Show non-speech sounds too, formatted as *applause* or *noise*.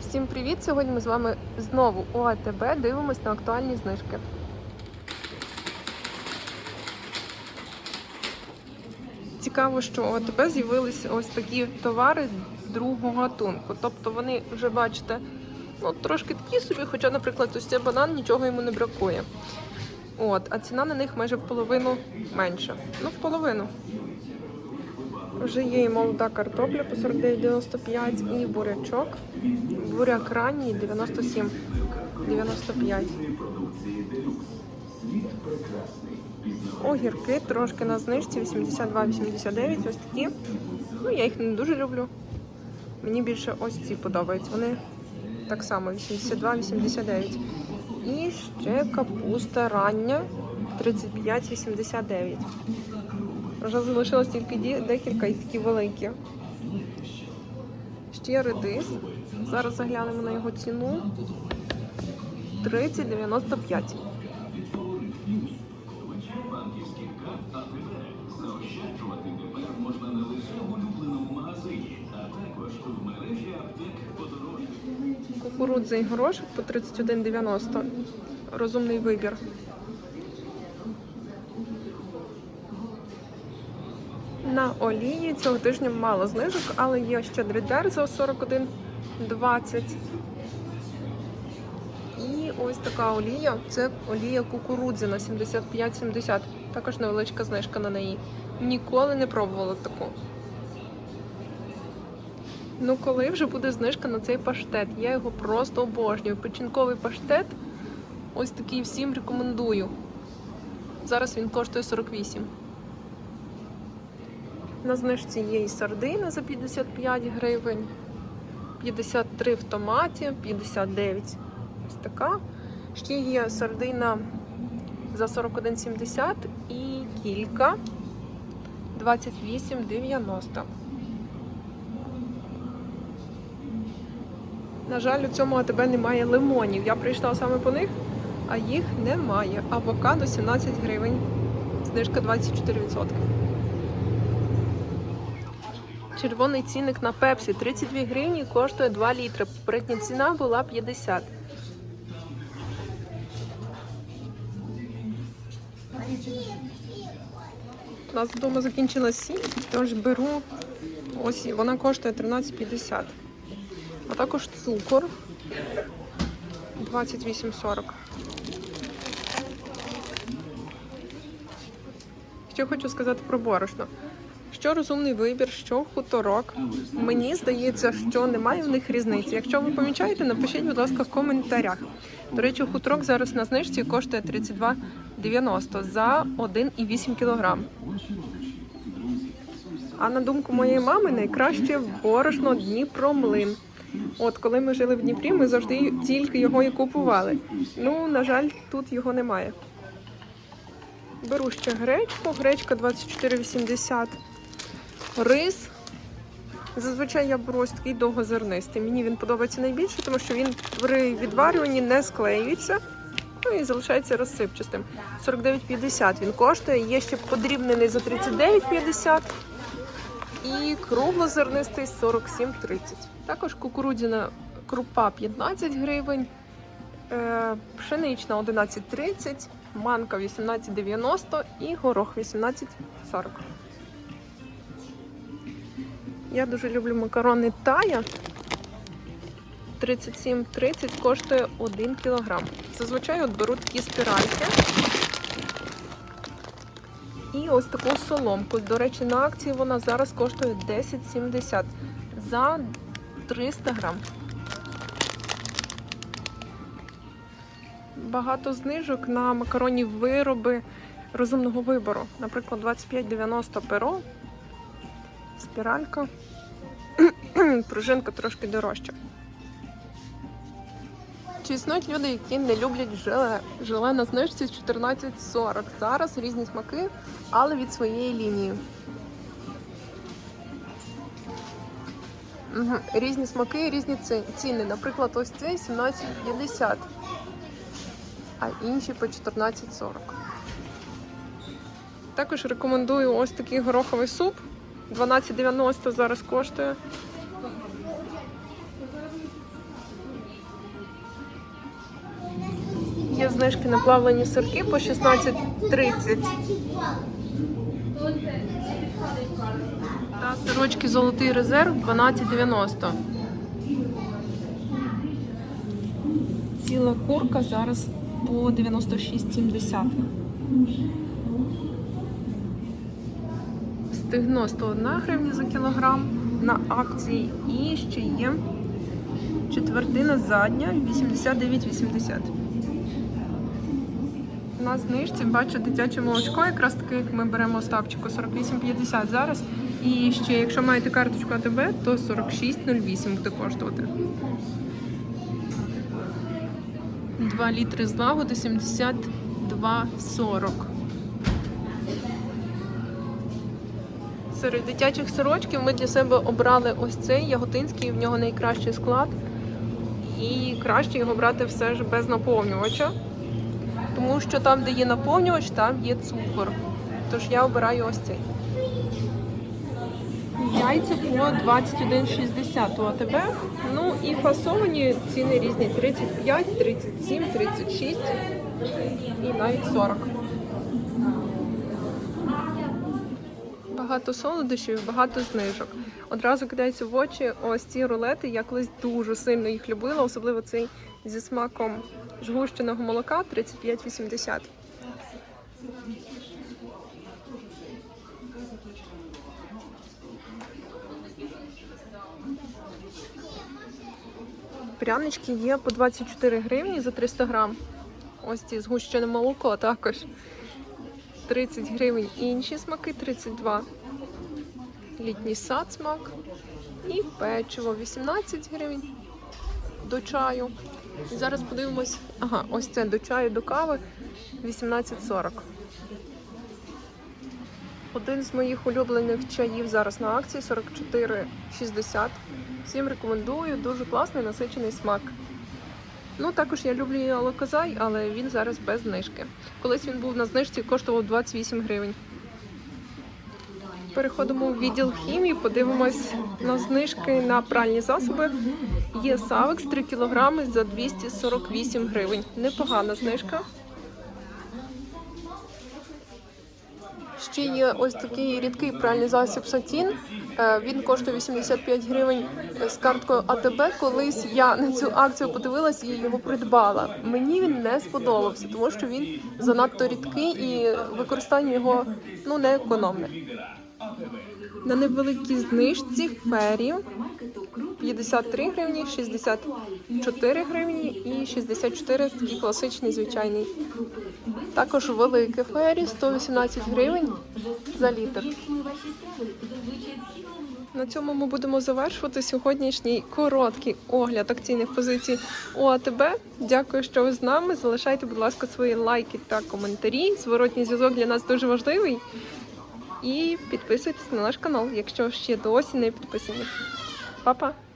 Всім привіт! Сьогодні ми з вами знову у АТБ дивимось на актуальні знижки. Цікаво, що у АТБ з'явилися ось такі товари другого гатунку. Тобто вони вже бачите, ну трошки такі собі, хоча, наприклад, ось цей банан нічого йому не бракує. От, а ціна на них майже в половину менша. Ну, в половину. Вже є і молода картопля по 49,95 і бурячок. Буряк ранній 97,95. Огірки трошки на знижці 82,89. Ось такі. Ну, я їх не дуже люблю. Мені більше ось ці подобаються. Вони так само 82,89. І ще капуста рання 35,89. Вже залишилось тільки декілька і такі великі. Ще редис. Зараз заглянемо на його ціну. 30,95. Кукурудза і горошок по 31,90. Розумний вибір. На олії цього тижня мало знижок, але є ще дридер за 41,20. І ось така олія. Це олія кукурудзяна 75,70. Також невеличка знижка на неї. Ніколи не пробувала таку. Ну, коли вже буде знижка на цей паштет? Я його просто обожнюю. Печінковий паштет. Ось такий всім рекомендую. Зараз він коштує 48. На знижці є і сардина за 55 гривень, 53 в томаті, 59. Ось така. Ще є сардина за 41,70 і кілька 28,90. На жаль, у цьому АТБ немає лимонів. Я прийшла саме по них, а їх немає. Авокадо 17 гривень, знижка 24%. Червоний цінник на пепсі 32 гривні коштує 2 літри. Попередня ціна була 50. У нас вдома закінчилась сіль, тож беру. Ось вона коштує 13,50. А також цукор 28,40. Що хочу сказати про борошно. Що розумний вибір, що хуторок. Мені здається, що немає в них різниці. Якщо ви помічаєте, напишіть, будь ласка, в коментарях. До речі, хуторок зараз на знижці коштує 32,90 за 1,8 кг. А на думку моєї мами, найкраще борошно Дніпромлин. От коли ми жили в Дніпрі, ми завжди тільки його і купували. Ну, на жаль, тут його немає. Беру ще гречку, гречка 24,80. Рис. Зазвичай я беру ось такий довгозернистий. Мені він подобається найбільше, тому що він при відварюванні не склеюється. Ну і залишається розсипчастим. 49,50 він коштує. Є ще подрібнений за 39,50 і круглозернистий 47,30. Також кукурудзяна крупа 15 гривень, е, пшенична 11,30, манка 18,90 і горох 18,40. Я дуже люблю макарони Тая. 37,30 коштує 1 кг. Зазвичай от беру такі спіральки. І ось таку соломку. До речі, на акції вона зараз коштує 10,70 за 300 грам. Багато знижок на макаронні вироби розумного вибору. Наприклад, 25,90 перо, спіралька, *clears throat* пружинка трошки дорожча. Чи існують люди, які не люблять желе? Желе на знижці 14,40. Зараз різні смаки, але від своєї лінії. Угу. Різні смаки, різні ціни. Наприклад, ось цей 17,50, а інші по 14,40. Також рекомендую ось такий гороховий суп. 12,90 зараз коштує. Є знижки на плавлені сирки по 16,30. Та сирочки золотий резерв 12,90. Ціла курка зараз по 96,70. Стегно 101 гривня за кілограм на акції. І ще є четвертина задня 89,80. На знижці бачу дитяче молочко, якраз таке, як ми беремо ставчику 48,50 зараз. І ще, якщо маєте карточку АТБ, то 46,08 буде коштувати. 2 літри злагоди 72,40. Серед дитячих сирочків ми для себе обрали ось цей яготинський, в нього найкращий склад. І краще його брати все ж без наповнювача. Тому що там, де є наповнювач, там є цукор. Тож я обираю ось цей. Яйця по 21,60 у АТБ. Ну і фасовані ціни різні 35, 37, 36 і навіть 40. Багато солодощів, багато знижок. Одразу кидається в очі ось ці рулети. Я колись дуже сильно їх любила, особливо цей зі смаком згущеного молока 35,80. Прянички є по 24 гривні за 300 грам. Ось ці згущене молоко також. 30 гривень інші смаки, 32. Літній сад смак. І печиво 18 гривень до чаю. І зараз подивимось. Ага, ось це до чаю, до кави 18,40. Один з моїх улюблених чаїв зараз на акції 44,60. Всім рекомендую, дуже класний насичений смак. Ну, також я люблю і алоказай, але він зараз без знижки. Колись він був на знижці, коштував 28 гривень. Переходимо в відділ хімії, подивимось на знижки на пральні засоби. Є Савекс 3 кг за 248 гривень. Непогана знижка. Ще є ось такий рідкий пральний засіб Сатін. Е, Він коштує 85 гривень з карткою АТБ. Колись я на цю акцію подивилась і його придбала. Мені він не сподобався, тому що він занадто рідкий і використання його ну не економне. На невеликій знижці фері 53 гривні, 64 гривні і 64 такий класичний звичайний. Також велике фері 118 гривень за літр. На цьому ми будемо завершувати сьогоднішній короткий огляд акційних позицій ОАТБ. Дякую, що ви з нами. Залишайте, будь ласка, свої лайки та коментарі. Зворотній зв'язок для нас дуже важливий. І підписуйтесь на наш канал, якщо ще досі не підписані. Па-па!